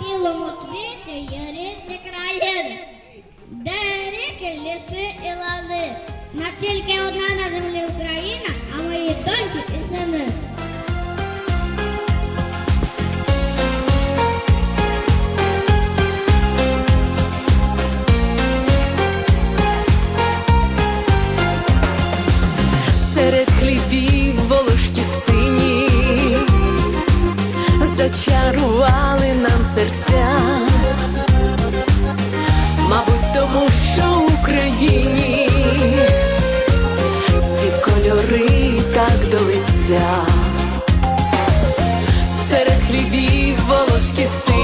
білому квіті є різні країни, де ріки, ліси і лани. На тільки одна на землі Україна, серця, мабуть, тому що в Україні ці кольори так до лиця, серед хлібів волошки сині,